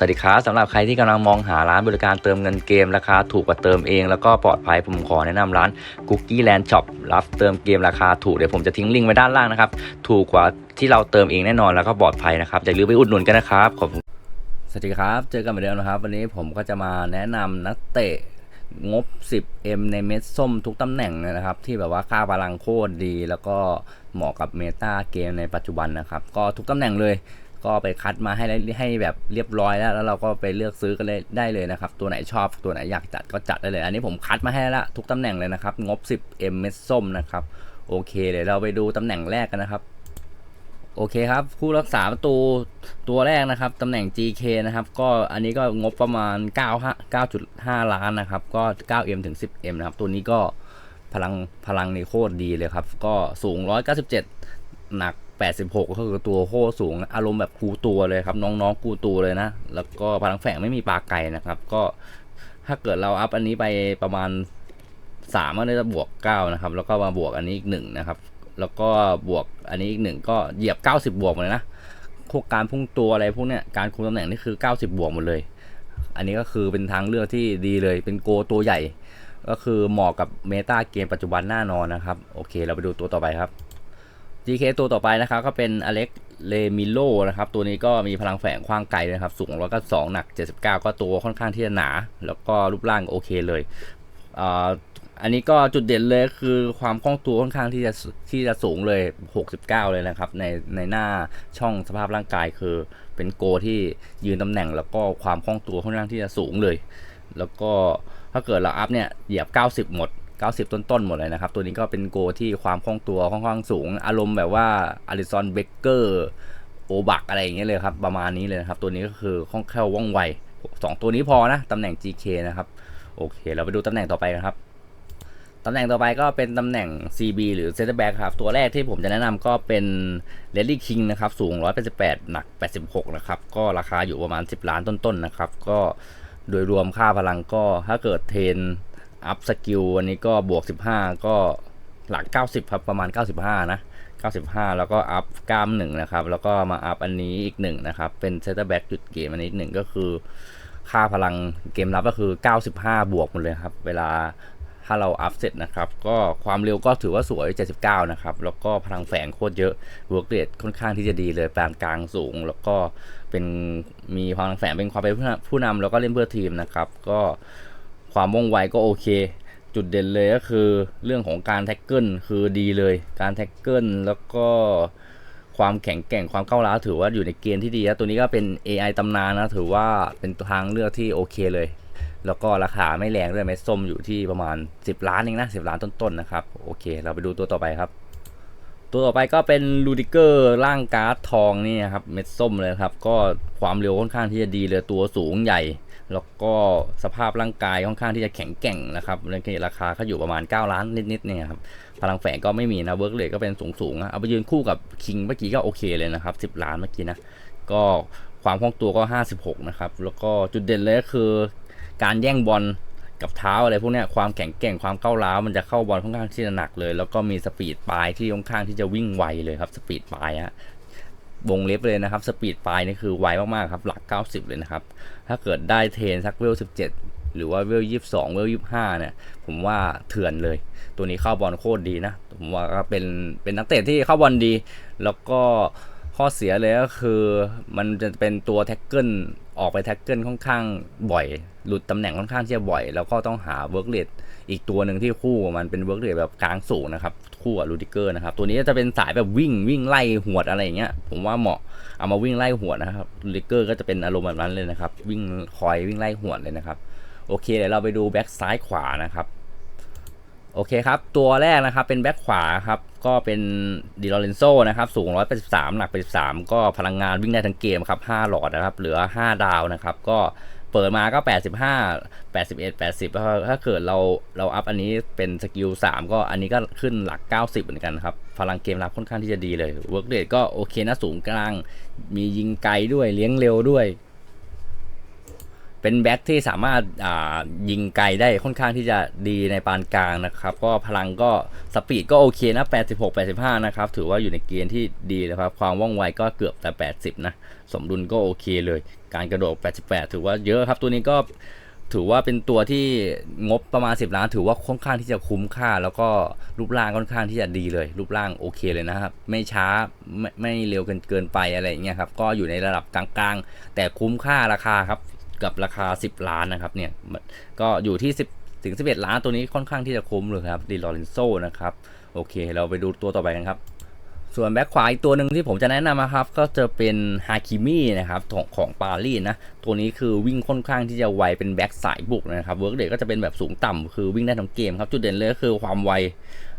สวัสดีครับสำหรับใครที่กำลังมองหาร้านบริการเติมเงินเกมราคาถูกกว่าเติมเองแล้วก็ปลอดภัยผมขอแนะนำร้าน Cookie Land Shop รับเติมเกมราคาถูกเดี๋ยวผมจะทิ้งลิงก์ไว้ด้านล่างนะครับ ถูกกว่าที่เราเติมเองแน่นอนแล้วก็ปลอดภัยนะครับอย่าลืมไปอุดหนุนกันนะครับขอบคุณสวัสดีครับ เจอกันเหมือนเดิมนะครับ วันนี้ผมก็จะมาแนะนำนักเตะงบ 10M ในเม็ดส้มทุกตำแหน่งนะครับ ที่แบบว่าค่าพลังโคตรดี แล้วก็เหมาะกับเมตาเกมในปัจจุบันนะครับ ก็ทุกตำแหน่งเลย ก็ไปคัดมาให้ให้แบบเรียบร้อยแล้ว แล้วเราก็ไปเลือกซื้อกันเลยได้เลยนะครับ ตัวไหนชอบตัวไหนอยากจัดก็จัดได้เลย อันนี้ผมคัดมาให้แล้วทุกตำแหน่งเลยนะครับ งบ 10M เม็ดส้มนะครับ โอเคเดี๋ยวเราไปดูตำแหน่งแรกกันนะครับ โอเคครับ คู่รักษาประตูตัวแรกนะครับตำแหน่ง GK นะครับ ก็อันนี้ก็งบประมาณ 9 9.5 ล้านนะครับ ก็ 9M ถึง 10M นะครับ ตัวนี้ก็พลังพลังในโคตรดีเลยครับ ก็สูง 197 หนัก 86 ก็คือตัวโคสูง อารมณ์แบบกูตัวเลยครับ น้องๆกูตัวเลยนะ แล้วก็พลังแฝงไม่มีปลาไก่นะครับ ก็ถ้าเกิดเราอัพอันนี้ไปประมาณ3ก็จะบวก 9 นะครับ แล้วก็มาบวกอันนี้อีก1นะครับ แล้วก็บวกอันนี้อีกหนึ่งก็เหยียบ 90 บวกหมดเลยนะพวกการพุ่งตัวอะไรพวกเนี้ยการคุมตำแหน่งนี่คือ 90 บวกหมดเลย อันนี้ก็คือเป็นทางเลือกที่ดีเลยเป็นโกตัวใหญ่ ก็คือเหมาะกับเมตาเกมปัจจุบันแน่นอนนะครับ โอเค เราไปดูตัวต่อไปครับ GK ตัวต่อไปนะครับก็เป็นอเล็กเลมิโลนะครับตัวนี้ก็มีพลังแฝงคว้างไกลนะครับ สูง1 9 2หนัก 79 ก็ตัวค่อนข้างที่จะหนา แล้วก็รูปร่างโอเคเลยอ่าอันนี้ก็จุดเด่นเลยคือความคล่องตัวค่อนข้างที่จะที่จะสูงเลย 69 เลยนะครับ ในในหน้าช่องสภาพร่างกายคือเป็นโกที่ยืนตำแหน่ง แล้วก็ความคล่องตัวค่อนข้างที่จะสูงเลย แล้วก็ถ้าเกิดเราอัพเนี่ยเหยียบ 90 หมด 90 ต้นๆหมดเลยนะครับ ตัวนี้ก็เป็นโกที่ความคล่องตัวค่อนข้างสูง อารมณ์แบบว่าอาริซอนเบเกอร์โอบักอะไรอย่างเงี้ยเลยครับ ประมาณนี้เลยนะครับ ตัวนี้ก็คือคล่องแคล่วว่องไวสองตัวนี้พอนะ ตำแหน่ง GK นะครับ โอเค เราไปดูตำแหน่งต่อไปกันครับตำแหน่งต่อไปก็เป็นตำแหน่ง CB หรือ Center Back ครับ ตัวแรกที่ผมจะแนะนำก็เป็น l e d l y King นะครับ สูง 188 หนัก 86 นะครับ ก็ราคาอยู่ประมาณ 10 ล้านต้นๆนะครับ ก็โดยรวมค่าพลังก็ถ้าเกิดเทน อัพสกิลอันนี้ก็บวก 15 ก็หลัก 90 ครับ ประมาณ 95 นะ 95 แล้วก็อัพกล้ามหนึ่งนะครับ แล้วก็มาอัพอันนี้อีกหนึ่งนะครับ เป็น Center Back จุดเกมอันนี้หนึ่งก็คือ ค่าพลังเกมรับก็คือ 95 บวกหมดเลยครับ เวลาถ้าเราอัพเสร็จนะครับ ก็ความเร็วก็ถือว่าสวย 79 นะครับ แล้วก็พลังแฝงโคตรเยอะเวิร์กเรทค่อนข้างที่จะดีเลยปานกลางสูง แล้วก็เป็นมีพลังแฝงเป็นความเป็นผู้นำแล้วก็เล่นเพื่อทีมนะครับ ก็ ความว่องไวก็โอเค จุดเด่นเลยก็คือเรื่องของการแท็กเกิลคือดีเลย การแท็กเกิลแล้วก็ความแข็งแกร่งความก้าวร้าวถือว่าอยู่ในเกณฑ์ที่ดีนะตัวนี้ก็เป็น AI ตำนานนะถือว่าเป็นทางเลือกที่โอเคเลย แล้วก็ราคาไม่แรงด้วยเม็ดส้มอยู่ที่ประมาณ 10 ล้านเองนะ10 ล้านต้นๆนะครับ โอเค เราไปดูตัวต่อไปครับ ตัวต่อไปก็เป็นลูดิเกอร์ร่างการ์ดทองนี่นครับเม็ดส้มเลยครับ ก็ความเร็วค่อนข้างที่จะดีเลยตัวสูงใหญ่ แล้วก็สภาพร่างกายค่อนข้างที่จะแข็งแกร่งนะครับเรื่องราคาเขาอยู่ประมาณ 9 ล้านนิดๆเนี่ยครับพลังแฝงก็ไม่มีนะเวิร์กเลยก็เป็นสูงๆนะเอาไปยืนคู่กับคิงเมื่อกี้ก็โอเคเลยนะครับ 10 ล้านเมื่อกี้นะก็ความคล่องตัวก็ 56 นะครับ แล้วก็จุดเด่นเลยก็คือการแย่งบอล กับเท้าอะไรพวกนี้ความแข็งแกร่งความก้าวร้าวมันจะเข้าบอลค่อนข้างที่จะหนักเลย แล้วก็มีสปีดปลายที่ค่อนข้างที่จะวิ่งไวเลยครับสปีดปลายฮะวงเล็บเลยนะครับสปีดปลายนี่คือไวมากๆครับหลัก 90 เลยนะครับ ถ้าเกิดได้เทนสักเวล 17 หรือว่าเวล 22 เวล 25 เนี่ย ผมว่าเถื่อนเลย ตัวนี้เข้าบอลโคตรดีนะ ผมว่าก็เป็นเป็นนักเตะที่เข้าบอลดี แล้วก็ข้อเสียเลยก็คือมันจะเป็นตัวแท็กเกิล ออกไปแท็กเกิลค่อนข้างบ่อย หลุดตำแหน่งค่อนข้างที่จะบ่อย แล้วก็ต้องหาเวิร์กเลดอีกตัวหนึ่งที่คู่มันเป็นเวิร์กเลดแบบกลางสูงนะครับ คู่กับลูดิเกอร์นะครับ ตัวนี้จะเป็นสายแบบวิ่งวิ่งไล่หวดอะไรอย่างเงี้ย ผมว่าเหมาะเอามาวิ่งไล่หวดนะครับลูดิเกอร์ก็จะเป็นอารมณ์แบบนั้นเลยนะครับ วิ่งคอยวิ่งไล่หวดเลยนะครับ โอเคเดี๋ยวเราไปดูแบ็กซ้ายขวานะครับ โอเคครับ ตัวแรกนะครับเป็นแบ็คขวาครับ ก็เป็นดิลอเรนโซนะครับ สูง 183 หนัก 83 ก็พลังงานวิ่งได้ทั้งเกมครับ 5 หลอดนะครับ เหลือ 5 ดาวนะครับ ก็เปิดมาก็ 85 81 80แล้วถ้าเกิดเราเราอัพอันนี้เป็นสกิล 3 ก็อันนี้ก็ขึ้นหลัก 90 เหมือนกันครับ พลังเกมรับค่อนข้างที่จะดีเลยเวิร์กเรทก็โอเคนะสูงกลาง มียิงไกลด้วยเลี้ยงเร็วด้วย เป็นแบ็คที่สามารถยิงไกลได้ค่อนข้างที่จะดีในปานกลางนะครับ ก็พลังก็สปีดก็โอเคนะ 86 85 นะครับ ถือว่าอยู่ในเกณฑ์ที่ดีนะครับ ความว่องไวก็เกือบแต่ 80 นะ สมดุลก็โอเคเลย การกระโดด 88 ถือว่าเยอะครับ ตัวนี้ก็ถือว่าเป็นตัวที่งบประมาณ 10 ล้าน ถือว่าค่อนข้างที่จะคุ้มค่า แล้วก็รูปร่างค่อนข้างที่จะดีเลย รูปร่างโอเคเลยนะครับ ไม่ช้าไม่ไม่เร็วเกินเกินไปอะไรอย่างเงี้ยครับ ก็อยู่ในระดับกลางๆ แต่คุ้มค่าราคาครับ กับราคา 10 ล้านนะครับเนี่ยก็อยู่ที่ 10 ถึง 11 ล้านตัวนี้ค่อนข้างที่จะคุ้มเลยครับดีลอเรนโซนะครับโอเค เราไปดูตัวต่อไปกันครับ ส่วนแบ็คขวาอีกตัวหนึ่งที่ผมจะแนะนำนะครับ ก็จะเป็นฮาคิมินะครับของของปารีสนะ ตัวนี้คือวิ่งค่อนข้างที่จะไวเป็นแบ็คสายบุกนะครับเวิร์กเดทก็จะเป็นแบบสูงต่ำคือวิ่งได้ทั้งเกมครับ จุดเด่นเลยก็คือความไว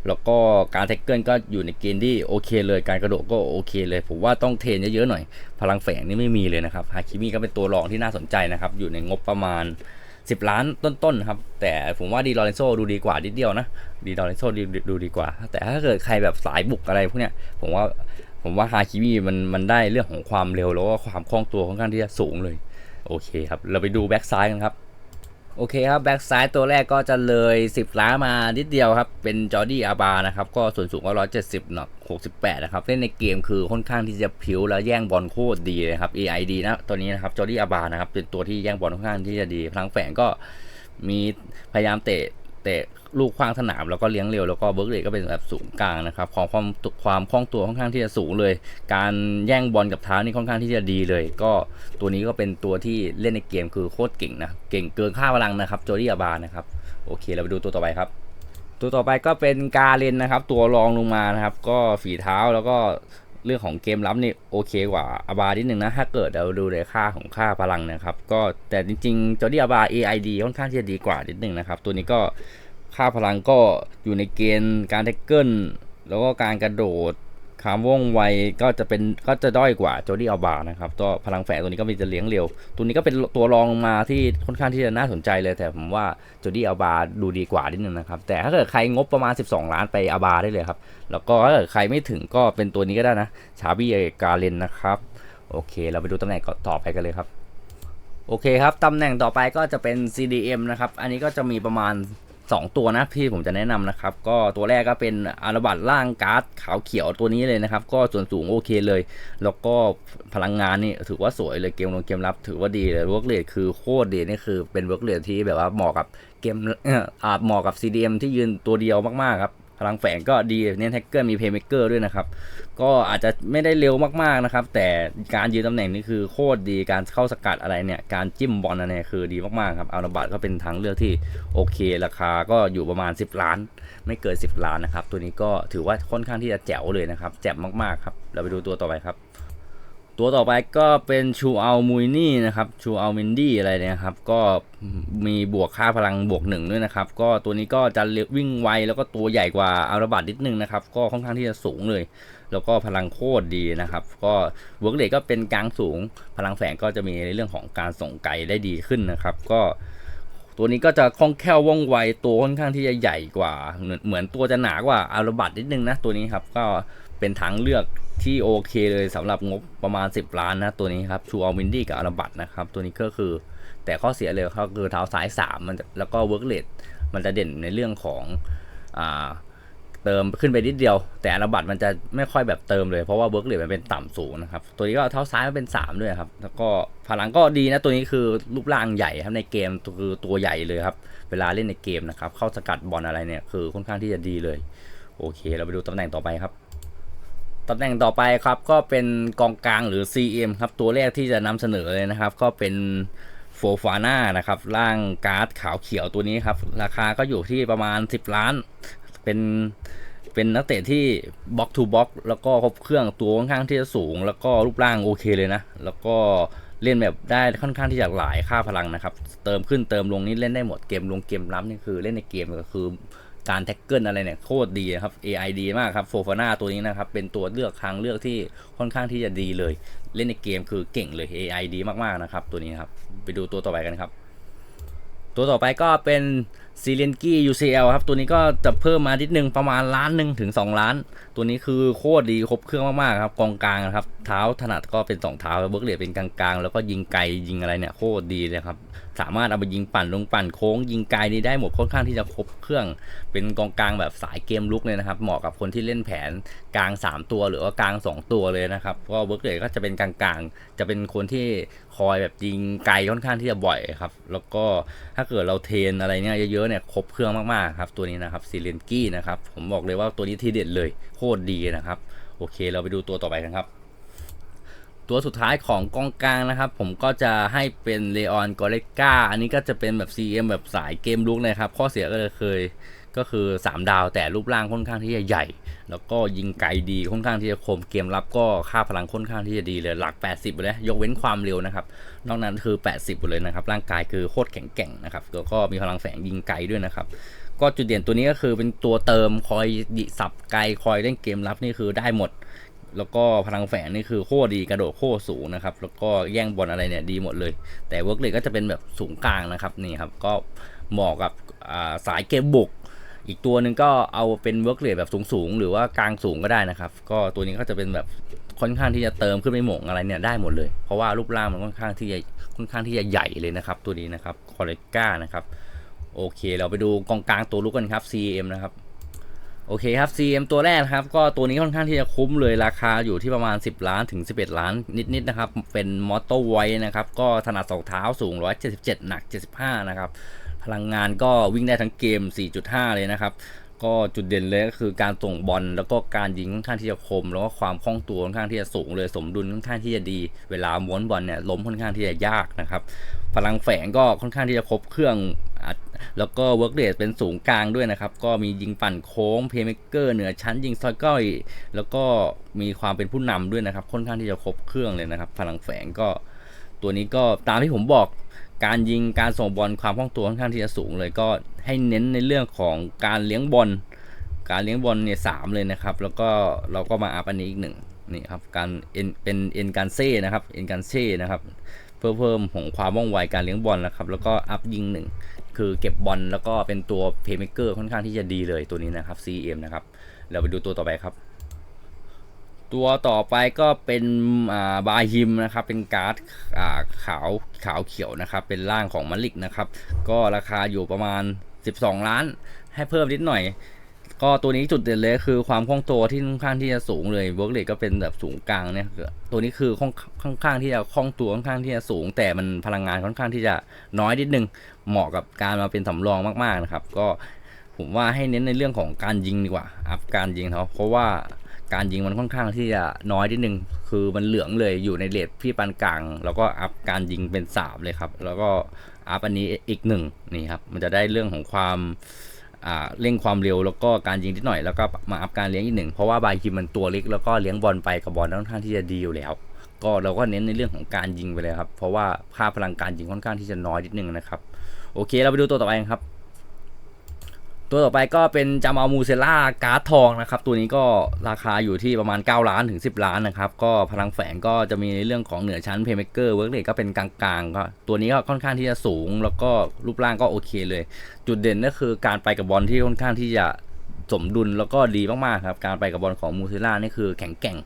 แล้วก็การแท็กเกิลก็อยู่ในเกณฑ์ที่โอเคเลย การกระโดดก็โอเคเลย ผมว่าต้องเทรนเยอะๆหน่อย พลังแฝงนี่ไม่มีเลยนะครับ ฮาคิมิก็เป็นตัวรองที่น่าสนใจนะครับ อยู่ในงบประมาณ 10 ล้านต้นๆครับ แต่ผมว่าดีลอเรนโซดูดีกว่านิดเดียวนะ ดีลอเรนโซดูดูดีกว่า แต่ถ้าเกิดใครแบบสายบุกอะไรพวกเนี้ย ผมว่า ผมว่าฮาคิมิมันมันได้เรื่องของความเร็วแล้วก็ความคล่องตัวค่อนข้างที่จะสูงเลย โอเคครับ เราไปดูแบ็กซ้ายกันครับ โอเคครับ แบ็กซ้ายตัวแรกก็จะเลย 10 ล้านมานิดเดียวครับ เป็นจอร์ดี้อาบานะครับ ก็ส่วนสูงก็ 170หนัก68 นะครับ เล่นในเกมคือค่อนข้างที่จะผิวแล้วแย่งบอลโคตรดีเลยครับ AID นะ ตัวนี้นะครับ จอร์ดี้อาบานะครับ เป็นตัวที่แย่งบอลค่อนข้างที่จะดี พลังแฝงก็มีพยายามเตะ เตะลูกขว้างสนามแล้วก็เลี้ยงเร็วแล้วก็เบิร์กเลก็เป็นแบบสูงกลางนะครับความความความคล่องตัวค่อนข้างที่จะสูงเลย การแย่งบอลกับเท้านี่ค่อนข้างที่จะดีเลย ก็ตัวนี้ก็เป็นตัวที่เล่นในเกมคือโคตรเก่งนะเก่งเกินค่าพลังนะครับโจดี้อาบานะครับโอเคเราไปดูตัวต่อไปครับ ตัวต่อไปก็เป็นกาเลนนะครับ ตัวรองลงมานะครับ ก็ฝีเท้าแล้วก็ เรื่องของเกมรับนี่โอเคกว่าอาบานิดนึงนะ ถ้าเกิดเราดูในค่าของค่าพลังนะครับ ก็แต่จริงๆจอร์ดี้อาบา AID ค่อนข้างที่จะดีกว่านิดนึงนะครับ ตัวนี้ก็ค่าพลังก็อยู่ในเกณฑ์การแท็กเกิลแล้วก็การกระโดด คามว่องไวก็จะเป็นก็จะด้อยกว่าโจดี้อาบานะครับตัวพลังแฝงตัวนี้ก็มีจะเลี้ยงเร็ว ตัวนี้ก็เป็นตัวรองมาที่ค่อนข้างที่จะน่าสนใจเลย แต่ผมว่าโจดี้อาบาดูดีกว่านิดนึงนะครับ แต่ถ้าเกิดใครงบประมาณ 12 ล้านไปอาบาได้เลยครับ แล้วก็ถ้าเกิดใครไม่ถึงก็เป็นตัวนี้ก็ได้นะชาบี้กาเลนนะครับ โอเค เราไปดูตำแหน่งต่อไปกันเลยครับโอเคครับตำแหน่งต่อไปก็จะเป็น CDM นะครับ อันนี้ก็จะมีประมาณ 2 ตัวนะที่ผมจะแนะนำนะครับ ก็ตัวแรกก็เป็นอาราบัตล่างการ์ดขาวเขียวตัวนี้เลยนะครับ ก็ส่วนสูงโอเคเลย แล้วก็พลังงานนี่ถือว่าสวยเลยเกมลงเกมรับ ถือว่าดีเลยเวิร์กเรทคือโคตรดีนี่คือเป็นเวิร์กเรทที่แบบว่าเหมาะกับเกมเอ่ออ่าเหมาะกับ CDM ที่ยืนตัวเดียวมากๆครับ พลังแฝงก็ดีเน้นแท็กเกอร์มีเพย์เมกเกอร์ด้วยนะครับ ก็อาจจะไม่ได้เร็วมากๆนะครับ แต่การยืนตำแหน่งนี่คือโคตรดีการเข้าสกัดอะไรเนี่ย การจิ้มบอลอะไรเนี่ยคือดีมากๆครับอาราบัตก็เป็นทางเลือกที่โอเค ราคาก็อยู่ประมาณ 10 ล้าน ไม่เกิน10 ล้านนะครับ ตัวนี้ก็ถือว่าค่อนข้างที่จะแจ๋วเลยนะครับแจ๋มมากๆครับเราไปดูตัวต่อไปครับ ตัวต่อไปก็เป็นชูอัลมุยนี่นะครับชูอัลมินดี้อะไรเนี่ยครับก็มีบวกค่าพลังบวกหนึ่งด้วยนะครับ ก็ตัวนี้ก็จะวิ่งไวแล้วก็ตัวใหญ่กว่าอาราบัตนิดนึงนะครับ ก็ค่อนข้างที่จะสูงเลย แล้วก็พลังโคตรดีนะครับ ก็เวิร์กเดก็เป็นกลางสูง พลังแฝงก็จะมีในเรื่องของการส่งไกลได้ดีขึ้นนะครับ ก็ตัวนี้ก็จะคล่องแคล่วว่องไวตัวค่อนข้างที่จะใหญ่กว่า เหมือนเหมือนตัวจะหนากว่าอาราบัตนิดนึงนะตัวนี้ครับ ก็ เป็นทางเลือกที่โอเคเลยสำหรับงบประมาณ 10 ล้านนะตัวนี้ครับชูอัลมินดี้กับอาราบัตนะครับ ตัวนี้ก็คือ แต่ข้อเสียเลยก็คือเท้าซ้าย 3 มันแล้วก็เวิร์กเลดมันจะเด่นในเรื่องของอ่าเติมขึ้นไปนิดเดียว แต่อาราบัตมันจะไม่ค่อยแบบเติมเลยเพราะว่าเวิร์กเลดมันเป็นต่ำสูงนะครับ ตัวนี้ก็เท้าซ้ายมันเป็น 3 ด้วยครับแล้วก็พลังก็ดีนะตัวนี้คือรูปร่างใหญ่ครับในเกมคือตัวใหญ่เลยครับเวลาเล่นในเกมนะครับเข้าสกัดบอลอะไรเนี่ยคือค่อนข้างที่จะดีเลยโอเค เราไปดูตำแหน่งต่อไปครับ ตำแหน่งต่อไปครับก็เป็นกองกลางหรือ CM ครับตัวแรกที่จะนำเสนอเลยนะครับ ก็เป็นโฟฟาน่านะครับร่างการ์ดขาวเขียวตัวนี้ครับ ราคาก็อยู่ที่ประมาณ 10 ล้าน เป็นเป็นนักเตะที่บล็อกทูบล็อกแล้วก็ครบเครื่องตัวค่อนข้างที่จะสูง แล้วก็รูปร่างโอเคเลยนะ แล้วก็เล่นแบบได้ค่อนข้างที่จะหลายค่าพลังนะครับ เติมขึ้นเติมลงนี่เล่นได้หมดเกมลงเกมรับนี่คือเล่นในเกมก็คือ การแท็กเกิลอะไรเนี่ยโคตรดีครับ AI ดีมากครับโฟฟาน่าตัวนี้นะครับ เป็นตัวเลือกทางเลือกที่ค่อนข้างที่จะดีเลย เล่นในเกมคือเก่งเลย AI ดีมากๆนะครับ ตัวนี้ครับ ไปดูตัวต่อไปกันครับ ตัวต่อไปก็เป็น ซีเรนกี้ UCL ครับ ตัวนี้ก็จะเพิ่มมานิดนึงประมาณล้านหนึ่งถึง 2 ล้าน ตัวนี้คือโคตรดีครบเครื่องมากๆครับกองกลางนะครับ เท้าถนัดก็เป็น 2 เท้าเบิร์กเลียเป็นกลางๆ แล้วก็ยิงไกลยิงอะไรเนี่ยโคตรดีเลยครับ สามารถเอาไปยิงปั่นลงปั่นโค้ง ยิงไกลนี่ได้หมดค่อนข้างที่จะครบเครื่อง เป็นกองกลางแบบสายเกมลุกเลยนะครับ เหมาะกับคนที่เล่นแผนกลาง 3 ตัวหรือว่ากลาง 2 ตัวเลยนะครับก็เบิร์กเลดก็จะเป็นกลางๆ จะเป็นคนที่คอยแบบยิงไกลค่อนข้างที่จะบ่อยครับ แล้วก็ถ้าเกิดเราเทนอะไรเนี่ยเยอะๆเนี่ยครบเครื่องมากๆครับตัวนี้นะครับซีเรนกี้นะครับผมบอกเลยว่าตัวนี้ทีเด็ดเลยโคตรดีนะครับ โอเคเราไปดูตัวต่อไปกันครับตัวสุดท้ายของกองกลางนะครับ ผมก็จะให้เป็นเลออนกอเลกาอันนี้ก็จะเป็นแบบ CM แบบสายเกมลุกนะครับ ข้อเสียก็เลยเคย ก็คือ 3 ดาวแต่รูปร่างค่อนข้างที่จะใหญ่ แล้วก็ยิงไกลดีค่อนข้างที่จะคมเกมรับก็ค่าพลังค่อนข้างที่จะดีเลยหลัก 80ไปเลยยกเว้นความเร็วนะครับนอกนั้นคือ 80ไปเลยนะครับร่างกายคือโคตรแข็งแกร่งนะครับแล้วก็มีพลังแฝงยิงไกลด้วยนะครับก็จุดเด่นตัวนี้ก็คือเป็นตัวเติมคอยดิสับไกลคอยเล่นเกมรับนี่คือได้หมด แล้วก็พลังแฝงนี่คือโคตรดีกระโดดโคตรสูงนะครับแล้วก็แย่งบอลอะไรเนี่ยดีหมดเลย แต่เวิร์กเลยก็จะเป็นแบบสูงกลางนะครับนี่ครับก็เหมาะกับสายเกมบุก อีกตัวหนึ่งก็เอาเป็นเวิร์กเลทแบบสูงๆ หรือว่ากลางสูงก็ได้นะครับ ก็ตัวนี้ก็จะเป็นแบบค่อนข้างที่จะเติมขึ้นไปหม่งอะไรเนี่ยได้หมดเลย เพราะว่ารูปร่างมันค่อนข้างที่จะค่อนข้างที่จะใหญ่เลยนะครับ ตัวนี้นะครับคอเลก้านะครับโอเค เราไปดูกองกลางตัวลุกกันครับ CM นะครับโอเคครับ CM ตัวแรกนะครับ ก็ตัวนี้ค่อนข้างที่จะคุ้มเลยราคาอยู่ที่ประมาณ 10 ล้านถึง 11 ล้านนิดๆนะครับ เป็นมอเตอร์ไวนะครับ ก็ถนัดสองเท้าสูง 177 หนัก 75 นะครับ พลังงานก็วิ่งได้ทั้งเกม 4.5 เลยนะครับ ก็จุดเด่นเลยก็คือการส่งบอลแล้วก็การยิงค่อนข้างที่จะคม แล้วก็ความคล่องตัวค่อนข้างที่จะสูงเลยสมดุลค่อนข้างที่จะดี เวลาม้วนบอลเนี่ยล้มค่อนข้างที่จะยากนะครับ พลังแฝงก็ค่อนข้างที่จะครบเครื่องแล้วก็เวิร์กเรทเป็นสูงกลางด้วยนะครับ ก็มียิงปั่นโค้งเพย์เมเกอร์เหนือชั้นยิงซอยก้อย แล้วก็มีความเป็นผู้นำด้วยนะครับ ค่อนข้างที่จะครบเครื่องเลยนะครับ พลังแฝงก็ตัวนี้ก็ตามที่ผมบอก การยิงการส่งบอลความคล่องตัวค่อนข้างที่จะสูงเลยก็ให้เน้นในเรื่องของการเลี้ยงบอลการเลี้ยงบอลเนี่ยสามเลยนะครับ แล้วก็เราก็มาอัพอันนี้อีกหนึ่งนี่ครับการเอ็นเป็นเอ็นการเซ่นะครับเอ็นการเซ่นะครับเพื่อเพิ่มของความว่องไวการเลี้ยงบอลนะครับ แล้วก็อัพยิงหนึ่งคือเก็บบอลแล้วก็เป็นตัวเพย์เมเกอร์ค่อนข้างที่จะดีเลยตัวนี้นะครับ CM นะครับเราไปดูตัวต่อไปครับ ตัวต่อไปก็เป็นบาฮิมนะครับ เป็นการ์ดขาวขาวเขียวนะครับ เป็นร่างของมาลิกนะครับ ก็ราคาอยู่ประมาณ 12 ล้าน ให้เพิ่มนิดหน่อย ก็ตัวนี้จุดเด่นเลยคือความคล่องตัวที่ค่อนข้างที่จะสูงเลยเวิร์กเลก็เป็นแบบสูงกลางเนี่ยตัวนี้คือค่อนค่อนข้างที่จะคล่องตัวค่อนข้างที่จะสูง แต่มันพลังงานค่อนข้างที่จะน้อยนิดนึง เหมาะกับการมาเป็นสำรองมากๆนะครับ ก็ผมว่าให้เน้นในเรื่องของการยิงดีกว่า อัพการยิงเขาเพราะว่า การยิงมันค่อนข้างที่จะน้อยนิดนึง คือมันเหลืองเลยอยู่ในเลทพี่ปานกลาง แล้วก็อัพการยิงเป็นสามเลยครับ แล้วก็อัพอันนี้อีกหนึ่งนี่ครับ มันจะได้เรื่องของความเร่งความเร็วแล้วก็การยิงนิดหน่อย แล้วก็มาอัพการเลี้ยงอีกหนึ่ง เพราะว่าบายคิมมันตัวเล็กแล้วก็เลี้ยงบอลไปกับบอลค่อนข้างที่จะดีอยู่แล้ว ก็เราก็เน้นในเรื่องของการยิงไปเลยครับ เพราะว่าค่าพลังการยิงค่อนข้างที่จะน้อยนิดนึงนะครับ โอเค เราไปดูตัวต่อไปกันครับ ตัวต่อไปก็เป็นจามามูเซล่าการ์ดทองนะครับ ตัวนี้ก็ราคาอยู่ที่ประมาณ 9 ล้านถึง 10 ล้านนะครับ ก็พลังแฝงก็จะมีในเรื่องของเหนือชั้นเพย์เมเกอร์เวิร์กเรทก็เป็นกลางๆก็ตัวนี้ก็ค่อนข้างที่จะสูง แล้วก็รูปร่างก็โอเคเลย จุดเด่นก็คือการไปกับบอลที่ค่อนข้างที่จะสมดุลแล้วก็ดีมากๆครับ การไปกับบอลของมูเซล่านี่คือแข็งแกร่ง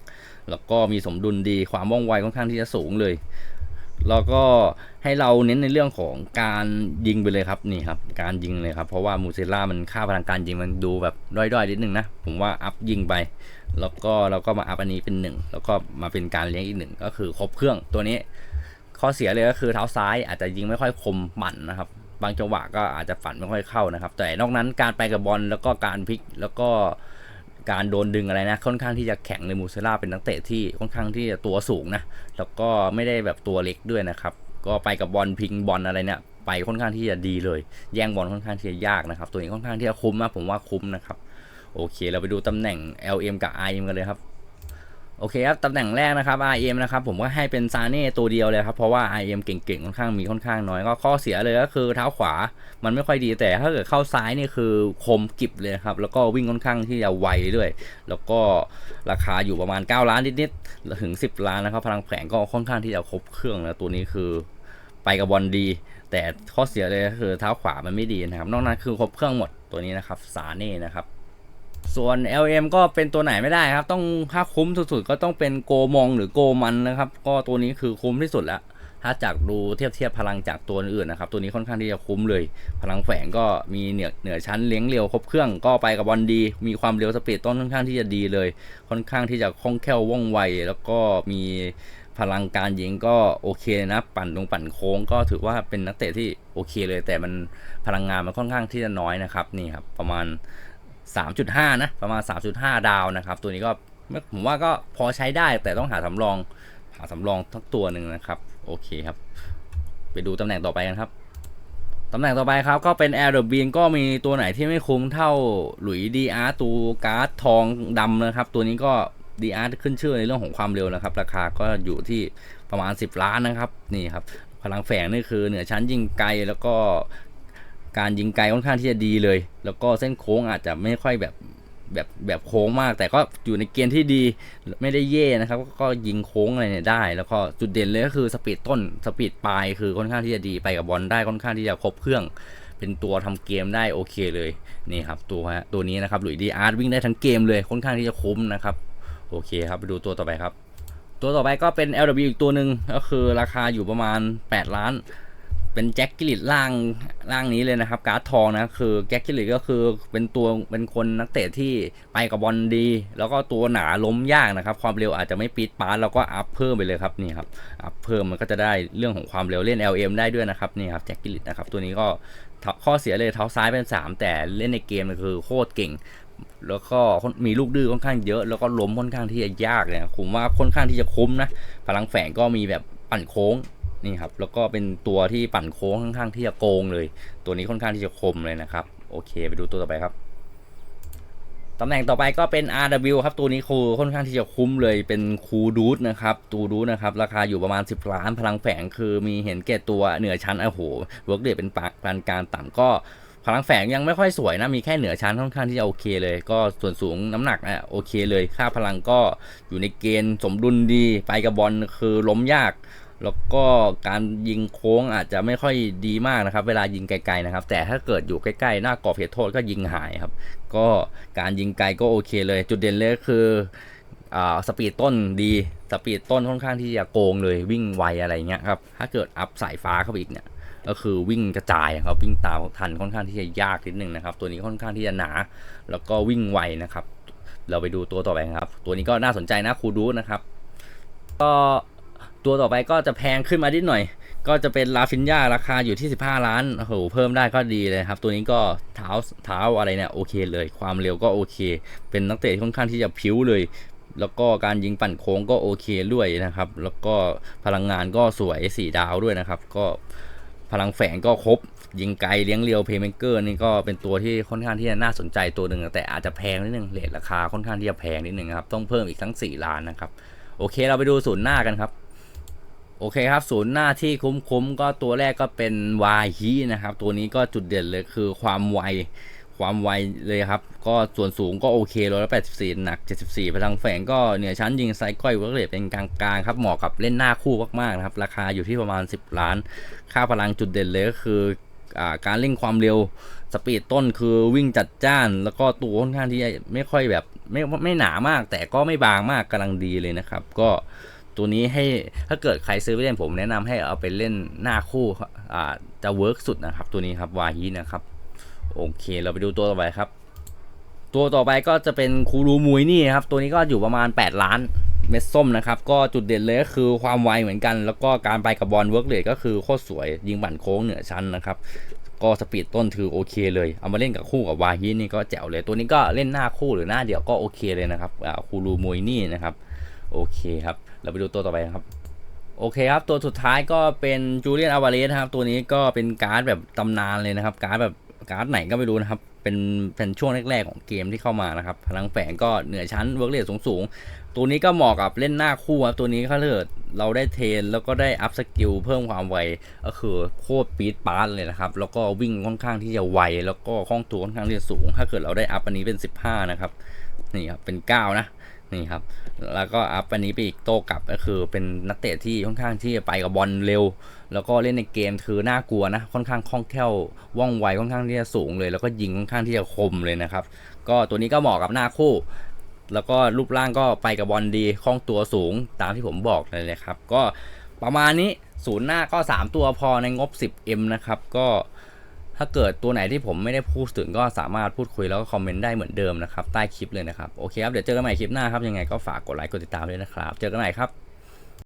แล้วก็มีสมดุลดีความว่องไวค่อนข้างที่จะสูงเลย แล้วก็ให้เราเน้นในเรื่องของการยิงไปเลยครับนี่ครับ การยิงเลยครับ เพราะว่ามูเซล่ามันค่าพลังการยิงมันดูแบบด้อยๆนิดนึงนะ ผมว่าอัพยิงไป แล้วก็เราก็มาอัพอันนี้เป็นหนึ่งแล้วก็มาเป็นการเลี้ยงอีกหนึ่งก็คือครบเครื่องตัวนี้ ข้อเสียเลยก็คือเท้าซ้ายอาจจะยิงไม่ค่อยคมหมั่นนะครับ บางจังหวะก็อาจจะฝันไม่ค่อยเข้านะครับ แต่นอกนั้นการไปกับบอลแล้วก็การพลิกแล้วก็ การโดนดึงอะไรนะ ค่อนข้างที่จะแข็งเลยมูเซล่าเป็นนักเตะที่ค่อนข้างที่จะตัวสูงนะ แล้วก็ไม่ได้แบบตัวเล็กด้วยนะครับ ก็ไปกับบอลพิงบอลอะไรเนี่ยไปค่อนข้างที่จะดีเลย แย่งบอลค่อนข้างที่จะยากนะครับ ตัวนี้ค่อนข้างที่จะคุ้มนะผมว่าคุ้มนะครับ โอเค เราไปดูตำแหน่ง LM กับ IM กันเลยครับ โอเคครับตำแหน่งแรกนะครับ IM นะครับผมก็ให้เป็นซาเน่ตัวเดียวเลยครับ เพราะว่า IM เก่งๆค่อนข้างมีค่อนข้างน้อย ก็ข้อเสียเลยก็คือเท้าขวามันไม่ค่อยดีแต่ถ้าเกิดเข้าซ้ายนี่คือคมกิบเลยครับ แล้วก็วิ่งค่อนข้างที่จะไวด้วย แล้วก็ราคาอยู่ประมาณ 9 ล้านนิดๆถึง 10 ล้านนะครับ พลังแฝงก็ค่อนข้างที่จะครบเครื่องแล้วตัวนี้คือไปกับบอลดี แต่ข้อเสียเลยก็คือเท้าขวามันไม่ดีนะครับ นอกนั้นคือครบเครื่องหมดตัวนี้นะครับซาเน่นะครับ ส่วน LM ก็เป็นตัวไหนไม่ได้ครับ ต้องถ้าคุ้มสุดๆ ก็ต้องเป็นโกมองหรือโกมันนะครับ ก็ตัวนี้คือคุ้มที่สุดแล้ว ถ้าจากดูเทียบเทียบพลังจากตัวอื่นนะครับ ตัวนี้ค่อนข้างที่จะคุ้มเลย พลังแฝงก็มีเหนือเหนือชั้นเลี้ยงเร็วครบเครื่องก็ไปกับบอลดี มีความเร็วสปีดต้นค่อนข้างที่จะดีเลย ค่อนข้างที่จะคล่องแคล่วว่องไว แล้วก็มีพลังการยิงก็โอเคนะ ปั่นตรงปั่นโค้งก็ถือว่าเป็นนักเตะที่โอเคเลย แต่มันพลังงานมันค่อนข้างที่จะน้อยนะครับนี่ครับประมาณ 3.5 นะ ประมาณ 3.5 ดาวนะครับ ตัวนี้ก็ผมว่าก็พอใช้ได้แต่ต้องหาสำรอง หาสำรองทั้งตัวหนึ่งนะครับ โอเคครับ ไปดูตำแหน่งต่อไปกันครับตำแหน่งต่อไปครับ ก็เป็นแอร์เดอร์บีนก็มีตัวไหนที่ไม่คุ้มเท่าหลุยดีอาร์ตูการ์ดทองดำนะครับ ตัวนี้ก็ดีอาร์ขึ้นชื่อในเรื่องของความเร็วนะครับ ราคาก็อยู่ที่ประมาณ 10 ล้านนะครับนี่ครับพลังแฝงนี่คือเหนือชั้นยิงไกลแล้วก็ การยิงไกลค่อนข้างที่จะดีเลย แล้วก็เส้นโค้งอาจจะไม่ค่อยแบบแบบแบบโค้งมาก แต่ก็อยู่ในเกณฑ์ที่ดีไม่ได้เย่นะครับ ก็ยิงโค้งอะไรเนี่ยได้ แล้วก็จุดเด่นเลยก็คือสปีดต้นสปีดปลายคือค่อนข้างที่จะดีไปกับบอลได้ค่อนข้างที่จะครบเครื่อง เป็นตัวทำเกมได้โอเคเลยนี่ครับตัวฮะตัวนี้นะครับหลุยดีอาร์ตวิ่งได้ทั้งเกมเลยค่อนข้างที่จะคุ้มนะครับโอเคครับไปดูตัวต่อไปครับ ตัวต่อไปก็เป็น LW อีกตัวหนึ่งก็คือราคาอยู่ประมาณ 8 ล้าน เป็นแจ็คกิลิตล่างล่างนี้เลยนะครับ การ์ดทองนะคือแจ็คกิลิตก็คือเป็นตัวเป็นคนนักเตะที่ไปกับบอลดี แล้วก็ตัวหนาล้มยากนะครับ ความเร็วอาจจะไม่ปีดปาร์แล้วก็อัพเพิ่มไปเลยครับนี่ครับอัพเพิ่มมันก็จะได้เรื่องของความเร็วเล่น LM ได้ด้วยนะครับนี่ครับแจ็คกิลิตนะครับตัวนี้ก็ข้อเสียเลยเท้าซ้ายเป็น 3 แต่เล่นในเกมคือโคตรเก่งแล้วก็มีลูกดื้อค่อนข้างเยอะ แล้วก็ล้มค่อนข้างที่จะยากเลยผมว่าค่อนข้างที่จะคุ้มนะพลังแฝงก็มีแบบปั่นโค้ง นี่ครับแล้วก็เป็นตัวที่ปั่นโค้งค่อนข้างที่จะโกงเลย ตัวนี้ค่อนข้างที่จะคมเลยนะครับโอเค ไปดูตัวต่อไปครับตำแหน่งต่อไปก็เป็น RW ครับ ตัวนี้คูค่อนข้างที่จะคุ้มเลยเป็นคูดูดนะครับตูดูดนะครับ ราคาอยู่ประมาณ 10 ล้านพลังแฝงคือมีเห็นแก่ตัวเหนือชั้นโอ้โหเวิร์กเดทเป็นปานการต่ำก็พลังแฝงยังไม่ค่อยสวยนะ มีแค่เหนือชั้นค่อนข้างที่จะโอเคเลย ก็ส่วนสูงน้ำหนักอะโอเคเลย ค่าพลังก็อยู่ในเกณฑ์สมดุลดี ไปกับบอลคือล้มยาก แล้วก็การยิงโค้งอาจจะไม่ค่อยดีมากนะครับ เวลายิงไกลๆนะครับ แต่ถ้าเกิดอยู่ใกล้ๆหน้ากรอบเขตโทษก็ยิงหายครับ ก็การยิงไกลก็โอเคเลย จุดเด่นเลยก็คืออ่าสปีดต้นดี สปีดต้นค่อนข้างที่จะโกงเลยวิ่งไวอะไรเงี้ยครับ ถ้าเกิดอัพสายฟ้าเข้าไปอีกเนี่ย ก็คือวิ่งกระจายครับ วิ่งตามทันค่อนข้างที่จะยากนิดนึงนะครับ ตัวนี้ค่อนข้างที่จะหนา แล้วก็วิ่งไวนะครับ เราไปดูตัวต่อไปครับ ตัวนี้ก็น่าสนใจนะคูดูนะครับ ก็ ตัวต่อไปก็จะแพงขึ้นมานิดหน่อย ก็จะเป็นลาฟินยาราคาอยู่ที่ 15 ล้านโอ้โหเพิ่มได้ก็ดีเลยครับ ตัวนี้ก็เท้าเท้าอะไรเนี่ยโอเคเลย ความเร็วก็โอเค เป็นนักเตะค่อนข้างที่จะพิ้วเลย แล้วก็การยิงปั่นโค้งก็โอเคด้วยนะครับ แล้วก็พลังงานก็สวย4ดาวด้วยนะครับ ก็พลังแฝงก็ครบยิงไกลเลี้ยงเรียวเพย์เมเกอร์นี่ก็เป็นตัวที่ค่อนข้างที่จะน่าสนใจตัวหนึ่งแต่อาจจะแพงนิดนึงเลทราคาค่อนข้างที่จะแพงนิดนึงครับต้องเพิ่มอีกทั้ง 4 ล้านนะครับโอเคเราไปดูศูนย์หน้ากันครับ โอเคครับศูนย์หน้าที่คุ้มๆก็ตัวแรกก็เป็นวายฮีนะครับ ตัวนี้ก็จุดเด่นเลยคือความไวความไวเลยครับ ก็ส่วนสูงก็โอเคร้อยแปดสิบสี่หนักเจ็ดสิบสี่พลังแฝงก็เหนือชั้นยิงไซก้อยเวิร์กเรทเป็นกลางๆครับเหมาะกับเล่นหน้าคู่มากๆนะครับ ราคาอยู่ที่ประมาณ10ล้าน ค่าพลังจุดเด่นเลยก็คืออการเร่งความเร็วสปีดต้นคือวิ่งจัดจ้าน แล้วก็ตัวค่อนข้างที่จะไม่ค่อยแบบไม่ไม่หนามาก แต่ก็ไม่บางมากกำลังดีเลยนะครับ ก็ ตัวนี้ให้ถ้าเกิดใครซื้อไปเล่นผมแนะนำให้เอาไปเล่นหน้าคู่อ่าจะเวิร์กสุดนะครับ ตัวนี้ครับวาฮีนะครับ โอเค เราไปดูตัวต่อไปครับ ตัวต่อไปก็จะเป็นคูรูมุยนี่ครับ ตัวนี้ก็อยู่ประมาณ 8 ล้านเม็ดส้มนะครับ ก็จุดเด่นเลยก็คือความไวเหมือนกัน แล้วก็การไปกับบอลเวิร์กเลยก็คือโคตรสวยยิงบั่นโค้งเหนือชั้นนะครับ ก็สปีดต้นถือโอเคเลย เอามาเล่นกับคู่กับวาฮินี่ก็แจ๋วเลย ตัวนี้ก็เล่นหน้าคู่หรือหน้าเดียวก็โอเคเลยนะครับคูรูมุยนี่นะครับ โอเคครับ เราไปดูตัวต่อไปครับ โอเคครับ ตัวสุดท้ายก็เป็นจูเลียนอาวาเลสครับ ตัวนี้ก็เป็นการ์ดแบบตำนานเลยนะครับ การ์ดแบบการ์ดไหนก็ไม่รู้นะครับ เป็นเป็นช่วงแรกๆของเกมที่เข้ามานะครับ พลังแฝงก็เหนือชั้นเวิร์กเรทสูงๆ ตัวนี้ก็เหมาะกับเล่นหน้าคู่ครับ ตัวนี้ถ้าเกิดเราได้เทรนแล้วก็ได้อัพสกิลเพิ่มความไว ก็คือโคตรปีดปาร์ตเลยนะครับ แล้วก็วิ่งค่อนข้างที่จะไว แล้วก็คล่องตัวค่อนข้างที่จะสูง ถ้าเกิดเราได้อัพอันนี้เป็น 15 นะครับ นี่ครับเป็น 9 นะ นี่ครับ แล้วก็อัพอันนี้ไปอีกโต้กลับก็คือเป็นนักเตะที่ค่อนข้างที่จะไปกับบอลเร็ว แล้วก็เล่นในเกมคือน่ากลัวนะ ค่อนข้างคล่องแคล่วว่องไวค่อนข้างที่จะสูงเลย แล้วก็ยิงค่อนข้างที่จะคมเลยนะครับ ก็ตัวนี้ก็เหมาะกับหน้าคู่ แล้วก็รูปร่างก็ไปกับบอลดีคล่องตัวสูงตามที่ผมบอกเลยนะครับ ก็ประมาณนี้ศูนย์หน้าก็ 3 ตัวพอในงบ 10M นะครับก็ ถ้าเกิดตัวไหนที่ผมไม่ได้พูดถึงก็สามารถพูดคุยแล้วก็คอมเมนต์ได้เหมือนเดิมนะครับ ใต้คลิปเลยนะครับ โอเคครับ เดี๋ยวเจอกันใหม่คลิปหน้าครับ ยังไงก็ฝากกดไลค์กดติดตามด้วยนะครับ เจอกันใหม่ครับ